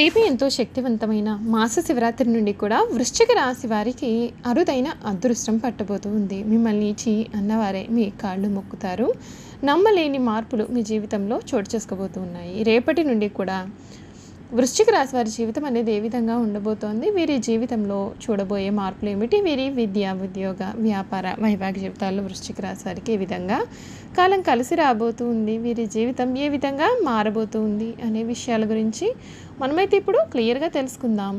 రేపు ఎంతో శక్తివంతమైన మాస శివరాత్రి నుండి కూడా వృశ్చిక రాశి వారికి అరుదైన అదృష్టం పట్టబోతూ ఉంది. మిమ్మల్ని ఇచ్చి అన్నవారే మీ కాళ్ళు మొక్కుతారు. నమ్మలేని మార్పులు మీ జీవితంలో చోటు చేసుకోబోతూ ఉన్నాయి. రేపటి నుండి కూడా వృశ్చిక రాశి వారి జీవితం అనేది ఏ విధంగా ఉండబోతోంది? వీరి జీవితంలో చూడబోయే మార్పులు ఏమిటి వీరి విద్య ఉద్యోగ వ్యాపార వైవాహిక జీవితాల్లో వృశ్చిక రాశి వారికి ఏ విధంగా కాలం కలిసి రాబోతుంది వీరి జీవితం ఏ విధంగా మారబోతుంది అనే విషయాల గురించి మనమైతే ఇప్పుడు క్లియర్గా తెలుసుకుందాం.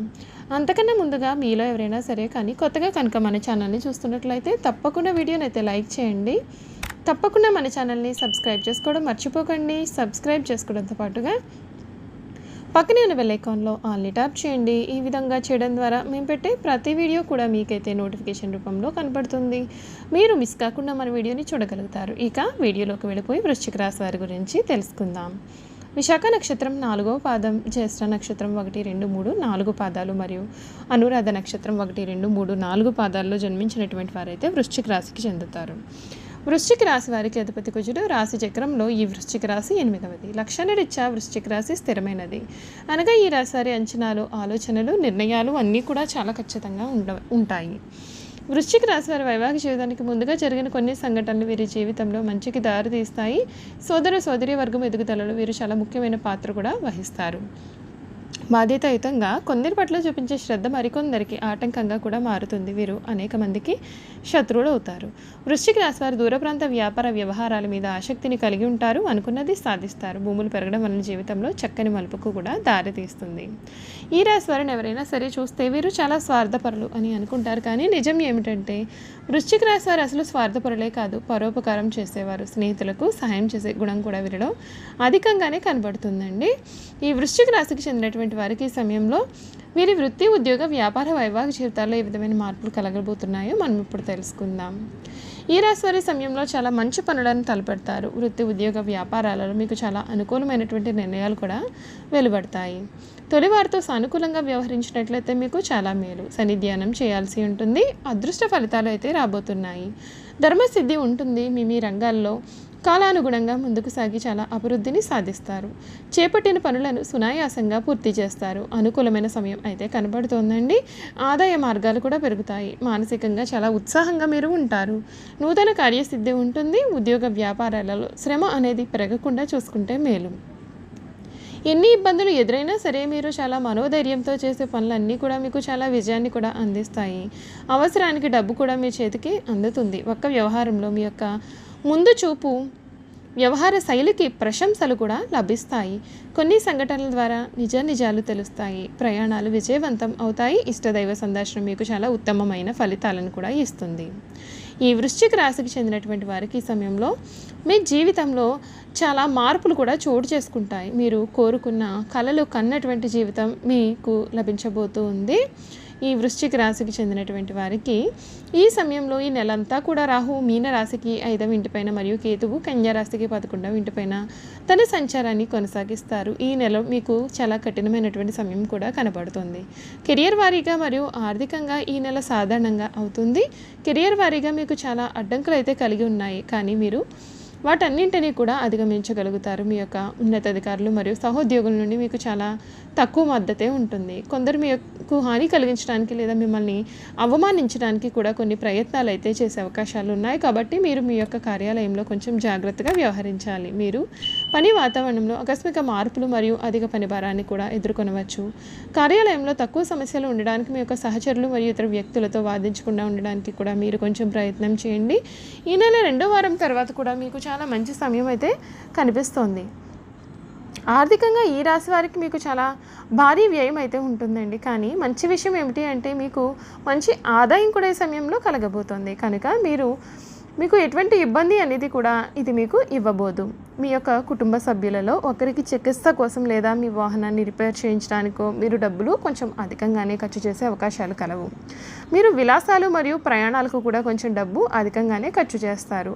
అంతకన్నా ముందుగా మీలో ఎవరైనా సరే కానీ కొత్తగా కనుక మన ఛానల్ని చూస్తున్నట్లయితే తప్పకుండా వీడియోని అయితే లైక్ చేయండి. తప్పకుండా మన ఛానల్ని సబ్స్క్రైబ్ చేసుకోవడం మర్చిపోకండి. సబ్స్క్రైబ్ చేసుకోవడంతో పాటుగా పక్కనే ఉన్న బెల్ ఐకాన్లో ఆల్ని ట్యాప్ చేయండి. ఈ విధంగా చేయడం ద్వారా మేము పెట్టే ప్రతి వీడియో కూడా మీకైతే నోటిఫికేషన్ రూపంలో కనపడుతుంది. మీరు మిస్ కాకుండా మన వీడియోని చూడగలుగుతారు. ఇక వీడియోలోకి వెళ్ళిపోయి వృశ్చిక రాశి వారి గురించి తెలుసుకుందాం. విశాఖ నక్షత్రం నాలుగవ పాదం జ్యేష్ఠ నక్షత్రం ఒకటి రెండు మూడు నాలుగు పాదాలు మరియు అనురాధ నక్షత్రం ఒకటి రెండు మూడు నాలుగు పాదాల్లో జన్మించినటువంటి వారైతే వృశ్చిక రాశికి చెందుతారు. వృశ్చిక రాశి వారికి అధిపతి కుజుడు రాశి చక్రంలో ఈ వృశ్చిక రాశి ఎనిమిదవది. లక్షణరీత్యా వృశ్చిక రాశి స్థిరమైనది. అనగా ఈ రాశి వారి అంచనాలు ఆలోచనలు నిర్ణయాలు అన్నీ కూడా చాలా ఖచ్చితంగా ఉండ ఉంటాయి. వృశ్చిక రాశి వారి వైవాహిక జీవితానికి ముందుగా జరిగిన కొన్ని సంఘటనలు వీరి జీవితంలో మంచికి దారి తీస్తాయి. సోదర సోదరి వర్గం ఎదుగుదలలో వీరు చాలా ముఖ్యమైన పాత్ర కూడా వహిస్తారు. బాధ్యతాయుతంగా కొందరి పట్ల చూపించే శ్రద్ధ మరికొందరికి ఆటంకంగా కూడా మారుతుంది. వీరు అనేక మందికి శత్రువులు అవుతారు వృశ్చిక రాశి వారు దూర ప్రాంత వ్యాపార వ్యవహారాల మీద ఆసక్తిని కలిగి ఉంటారు అనుకున్నది సాధిస్తారు. భూములు పెరగడం వలన జీవితంలో చక్కని మలుపుకు కూడా దారితీస్తుంది. ఈ రాశి వారిని ఎవరైనా సరే చూస్తే వీరు చాలా స్వార్థపరులు అని అనుకుంటారు. కానీ నిజం ఏమిటంటే వృశ్చిక రాశి వారు అసలు స్వార్థపరులే కాదు. పరోపకారం చేసేవారు. స్నేహితులకు సహాయం చేసే గుణం కూడా వీరిలో అధికంగానే కనబడుతుందండి. ఈ వృశ్చిక రాశికి చెందినటువంటి వారికి ఈ సమయంలో వీరి వృత్తి ఉద్యోగ వ్యాపార వైవాహిక జీవితాల్లో ఏ విధమైన మార్పులు కలగబోతున్నాయో మనం ఇప్పుడు తెలుసుకుందాం. ఈ రాశి వారి సమయంలో చాలా మంచి పనులను తలపెడతారు. వృత్తి ఉద్యోగ వ్యాపారాలలో మీకు చాలా అనుకూలమైనటువంటి నిర్ణయాలు కూడా వెలువడతాయి. తొలి వారితో సానుకూలంగా వ్యవహరించినట్లయితే మీకు చాలా మేలు. సన్నిధ్యానం చేయాల్సి ఉంటుంది. అదృష్ట ఫలితాలు అయితే రాబోతున్నాయి. ధర్మసిద్ధి ఉంటుంది. మీ మీ రంగాల్లో కాలానుగుణంగా ముందుకు సాగి చాలా అభివృద్ధిని సాధిస్తారు. చేపట్టిన పనులను సునాయాసంగా పూర్తి చేస్తారు. అనుకూలమైన సమయం అయితే కనబడుతోందండి. ఆదాయ మార్గాలు కూడా పెరుగుతాయి. మానసికంగా చాలా ఉత్సాహంగా మీరు ఉంటారు. నూతన కార్యసిద్ధి ఉంటుంది. ఉద్యోగ వ్యాపారాలలో శ్రమ అనేది పెరగకుండా చూసుకుంటే మేలు. ఎన్ని ఇబ్బందులు ఎదురైనా సరే మీరు చాలా మనోధైర్యంతో చేసే పనులన్నీ కూడా మీకు చాలా విజయాన్ని కూడా అందిస్తాయి. అవసరానికి డబ్బు కూడా మీ చేతికి అందుతుంది. ఒక్క వ్యవహారంలో మీ యొక్క ముందు చూపు వ్యవహార శైలికి ప్రశంసలు కూడా లభిస్తాయి. కొన్ని సంఘటనల ద్వారా నిజ నిజాలు తెలుస్తాయి. ప్రయాణాలు విజయవంతం అవుతాయి. ఇష్టదైవ సందర్శనం మీకు చాలా ఉత్తమమైన ఫలితాలను కూడా ఇస్తుంది. ఈ వృశ్చిక రాశికి చెందినటువంటి వారికి ఈ సమయంలో మీ జీవితంలో చాలా మార్పులు కూడా చోటు చేసుకుంటాయి. మీరు కోరుకున్న కళలు కన్నటువంటి జీవితం మీకు లభించబోతూ ఉంది. ఈ వృశ్చిక రాశికి చెందినటువంటి వారికి ఈ సమయంలో ఈ నెలంతా కూడా రాహు మీన రాశికి ఐదవ ఇంటిపైన మరియు కేతువు కన్యా రాశికి పదకొండవ ఇంటిపైన తన సంచారాన్ని కొనసాగిస్తారు. ఈ నెల మీకు చాలా కఠినమైనటువంటి సమయం కూడా కనబడుతుంది. కెరియర్ వారీగా మరియు ఆర్థికంగా ఈ నెల సాధారణంగా అవుతుంది. కెరియర్ వారీగా మీకు చాలా అడ్డంకులు అయితే కలిగి ఉన్నాయి. కానీ మీరు వాటన్నింటినీ కూడా అధిగమించగలుగుతారు మీ యొక్క ఉన్నతాధికారులు మరియు సహోద్యోగుల నుండి మీకు చాలా తక్కువ మద్దతే ఉంటుంది. కొందరు మీకు హాని కలిగించడానికి లేదా మిమ్మల్ని అవమానించడానికి కూడా కొన్ని ప్రయత్నాలు అయితే చేసే అవకాశాలు ఉన్నాయి. కాబట్టి మీరు మీ యొక్క కార్యాలయంలో కొంచెం జాగ్రత్తగా వ్యవహరించాలి. మీరు పని వాతావరణంలో ఆకస్మిక మార్పులు మరియు అధిక పనిభారాన్ని కూడా ఎదుర్కొనవచ్చు. కార్యాలయంలో తక్కువ సమస్యలు ఉండడానికి మీ యొక్క సహచరులు మరియు ఇతర వ్యక్తులతో వాదించకుండా ఉండడానికి కూడా మీరు కొంచెం ప్రయత్నం చేయండి. ఈ నెల రెండో వారం తర్వాత కూడా మీకు చాలా మంచి సమయం అయితే కనిపిస్తోంది. ఆర్థికంగా ఈ రాశి వారికి మీకు చాలా భారీ వ్యయం అయితే ఉంటుందండి. కానీ మంచి విషయం ఏమిటి అంటే మీకు మంచి ఆదాయం కూడా ఈ సమయంలో కలగబోతోంది. కనుక మీరు మీకు ఎటువంటి ఇబ్బంది అనేది కూడా ఇది మీకు ఇవ్వబోదు. మీ యొక్క కుటుంబ సభ్యులలో ఒకరికి చికిత్స కోసం లేదా మీ వాహనాన్ని రిపేర్ చేయించడానికో మీరు డబ్బులు కొంచెం అధికంగానే ఖర్చు చేసే అవకాశాలు కలవు. మీరు విలాసాలు మరియు ప్రయాణాలకు కూడా కొంచెం డబ్బు అధికంగానే ఖర్చు చేస్తారు.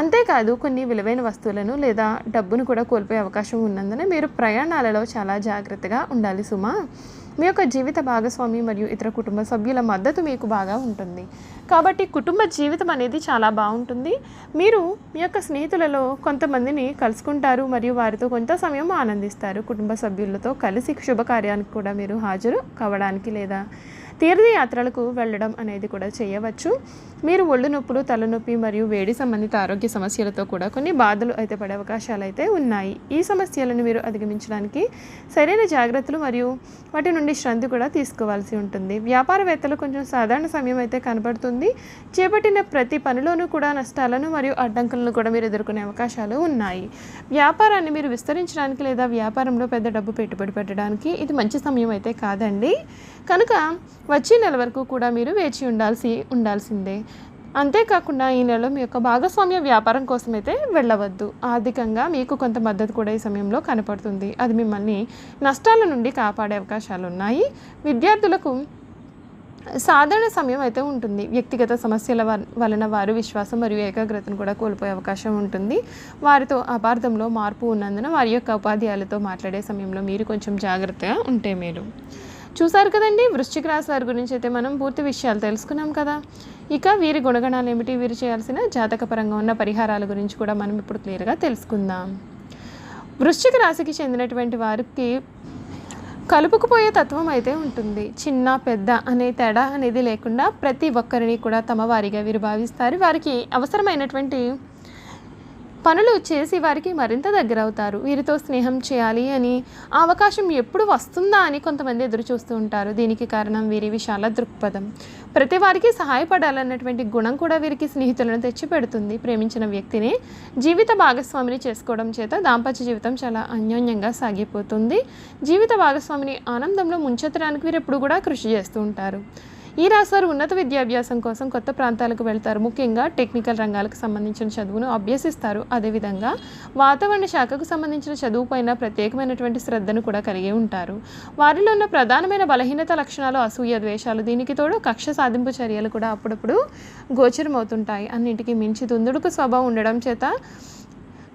అంతేకాదు కొన్ని విలువైన వస్తువులను లేదా డబ్బును కూడా కోల్పోయే అవకాశం ఉన్నందున మీరు ప్రయాణాలలో చాలా జాగ్రత్తగా ఉండాలి సుమా. మీ యొక్క జీవిత భాగస్వామి మరియు ఇతర కుటుంబ సభ్యుల మద్దతు మీకు బాగా ఉంటుంది. కాబట్టి కుటుంబ జీవితం అనేది చాలా బాగుంటుంది. మీరు మీ యొక్క స్నేహితులలో కొంతమందిని కలుసుకుంటారు మరియు వారితో కొంత సమయం ఆనందిస్తారు. కుటుంబ సభ్యులతో కలిసి శుభకార్యానికి కూడా మీరు హాజరు కావడానికి లేదా తీర్థయాత్రలకు వెళ్ళడం అనేది కూడా చేయవచ్చు. మీరు ఒళ్ళు నొప్పులు తలనొప్పి మరియు వేడి సంబంధిత ఆరోగ్య సమస్యలతో కూడా కొన్ని బాధలు అయితే పడే అవకాశాలు అయితే ఉన్నాయి. ఈ సమస్యలను మీరు అధిగమించడానికి సరైన జాగ్రత్తలు మరియు వాటి నుండి శ్రద్ధ కూడా తీసుకోవాల్సి ఉంటుంది. వ్యాపారవేత్తలు కొంచెం సాధారణ సమయం అయితే కనబడుతుంది. చేపట్టిన ప్రతి పనిలోనూ కూడా నష్టాలను మరియు అడ్డంకులను కూడా మీరు ఎదుర్కొనే అవకాశాలు ఉన్నాయి. వ్యాపారాన్ని మీరు విస్తరించడానికి లేదా వ్యాపారంలో పెద్ద డబ్బు పెట్టుబడి పెట్టడానికి ఇది మంచి సమయం అయితే కాదండి. కనుక వచ్చే నెల వరకు కూడా మీరు వేచి ఉండాల్సి ఉండాల్సిందే. అంతేకాకుండా ఈ నెలలో మీ యొక్క భాగస్వామ్య వ్యాపారం కోసం అయితే వెళ్ళవద్దు. ఆర్థికంగా మీకు కొంత మద్దతు కూడా ఈ సమయంలో కనపడుతుంది. అది మిమ్మల్ని నష్టాల నుండి కాపాడే అవకాశాలు ఉన్నాయి. విద్యార్థులకు సాధారణ సమయం అయితే ఉంటుంది. వ్యక్తిగత సమస్యల వలన వారు విశ్వాసం మరియు ఏకాగ్రతను కూడా కోల్పోయే అవకాశం ఉంటుంది. వారితో అపార్థంలో మార్పు ఉన్నందున వారి యొక్క ఉపాధ్యాయులతో మాట్లాడే సమయంలో మీరు కొంచెం జాగ్రత్తగా ఉంటే మేలు. చూసారు కదండి? వృశ్చిక రాశి వారి గురించి అయితే మనం పూర్తి విషయాలు తెలుసుకున్నాం కదా. ఇక వీరి గుణగణాలు ఏమిటి? వీరు చేయాల్సిన జాతకపరంగా ఉన్న పరిహారాల గురించి కూడా మనం ఇప్పుడు క్లియర్గా తెలుసుకుందాం. వృశ్చిక రాశికి చెందినటువంటి వారికి కలుపుకుపోయే తత్వం అయితే ఉంటుంది. చిన్న పెద్ద అనే తేడా అనేది లేకుండా ప్రతి ఒక్కరిని కూడా తమ వారిగా వీరు భావిస్తారు. వారికి అవసరమైనటువంటి పనులు చేసి వారికి మరింత దగ్గర అవుతారు వీరితో స్నేహం చేయాలి అని ఆ అవకాశం ఎప్పుడు వస్తుందా అని కొంతమంది ఎదురు చూస్తూ ఉంటారు. దీనికి కారణం వీరి విశాల దృక్పథం. ప్రతి వారికి సహాయపడాలన్నటువంటి గుణం కూడా వీరికి స్నేహితులను తెచ్చిపెడుతుంది. ప్రేమించిన వ్యక్తిని జీవిత భాగస్వామిని చేసుకోవడం చేత దాంపత్య జీవితం చాలా అన్యోన్యంగా సాగిపోతుంది. జీవిత భాగస్వామిని ఆనందంలో ముంచెత్తడానికి వీరు ఎప్పుడు కూడా కృషి చేస్తూ ఉంటారు. ఈ రాశివారు ఉన్నత విద్యాభ్యాసం కోసం కొత్త ప్రాంతాలకు వెళ్తారు. ముఖ్యంగా టెక్నికల్ రంగాలకు సంబంధించిన చదువును అభ్యసిస్తారు. అదేవిధంగా వాతావరణ శాఖకు సంబంధించిన చదువుపైన ప్రత్యేకమైనటువంటి శ్రద్ధను కూడా కలిగి ఉంటారు. వారిలో ఉన్న ప్రధానమైన బలహీనత లక్షణాలు అసూయ ద్వేషాలు దీనికి తోడు కక్ష సాధింపు చర్యలు కూడా అప్పుడప్పుడు గోచరమవుతుంటాయి. అన్నింటికీ మించి దుందుడుకు స్వభావం ఉండడం చేత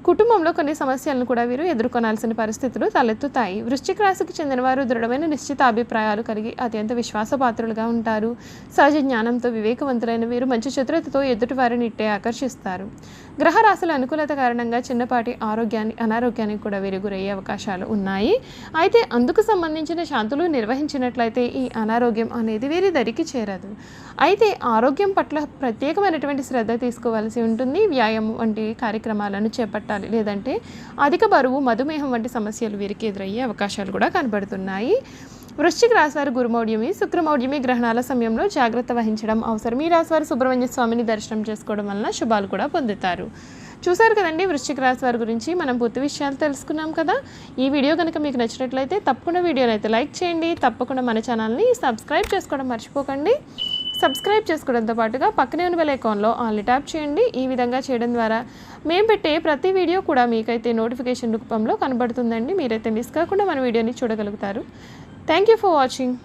కుటుంబంలో కొన్ని సమస్యలను కూడా వీరు ఎదుర్కొనాల్సిన పరిస్థితులు తలెత్తుతాయి. వృశ్చిక రాశికి చెందిన వారు దృఢమైన నిశ్చిత అభిప్రాయాలు కలిగి అత్యంత విశ్వాసపాత్రులుగా ఉంటారు. సహజ జ్ఞానంతో వివేకవంతులైన వీరు మంచి చతురతతో ఎదుటి వారిని ఇట్టే ఆకర్షిస్తారు. గ్రహ రాశుల అనుకూలత కారణంగా చిన్నపాటి ఆరోగ్యాన్ని అనారోగ్యానికి కూడా వీరు గురయ్యే అవకాశాలు ఉన్నాయి. అయితే అందుకు సంబంధించిన శాంతులు నిర్వహించినట్లయితే ఈ అనారోగ్యం అనేది వీరి దరికి చేరదు. అయితే ఆరోగ్యం పట్ల ప్రత్యేకమైనటువంటి శ్రద్ధ తీసుకోవాల్సి ఉంటుంది. వ్యాయామం వంటి కార్యక్రమాలను చేపట్టాలి. లేదంటే అధిక బరువు మధుమేహం వంటి సమస్యలు వీరికి ఎదురయ్యే అవకాశాలు కూడా కనబడుతున్నాయి. వృశ్చిక రాశివారి గురుమౌఢ్యమి శుక్రమౌఢ్యమి గ్రహణాల సమయంలో జాగ్రత్త వహించడం అవసరం. ఈ రాశివారు సుబ్రహ్మణ్య స్వామిని దర్శనం చేసుకోవడం వలన శుభాలు కూడా పొందుతారు. చూసారు కదండి వృశ్చిక రాశి వారి గురించి? మనం పూర్తి విషయాలు తెలుసుకున్నాం కదా. ఈ వీడియో కనుక మీకు నచ్చినట్లయితే తప్పకుండా వీడియోని అయితే లైక్ చేయండి. తప్పకుండా మన ఛానల్ని సబ్స్క్రైబ్ చేసుకోవడం మర్చిపోకండి. సబ్స్క్రైబ్ చేసుకోవడంతో పాటుగా పక్కనే ఉన్న బెల్ ఐకాన్లో ట్యాప్ చేయండి. ఈ విధంగా చేయడం ద్వారా మేము పెట్టే ప్రతి వీడియో కూడా మీకైతే నోటిఫికేషన్ రూపంలో కనబడుతుందండి. మీరైతే మిస్ కాకుండా మన వీడియోని చూడగలుగుతారు. Thank you for watching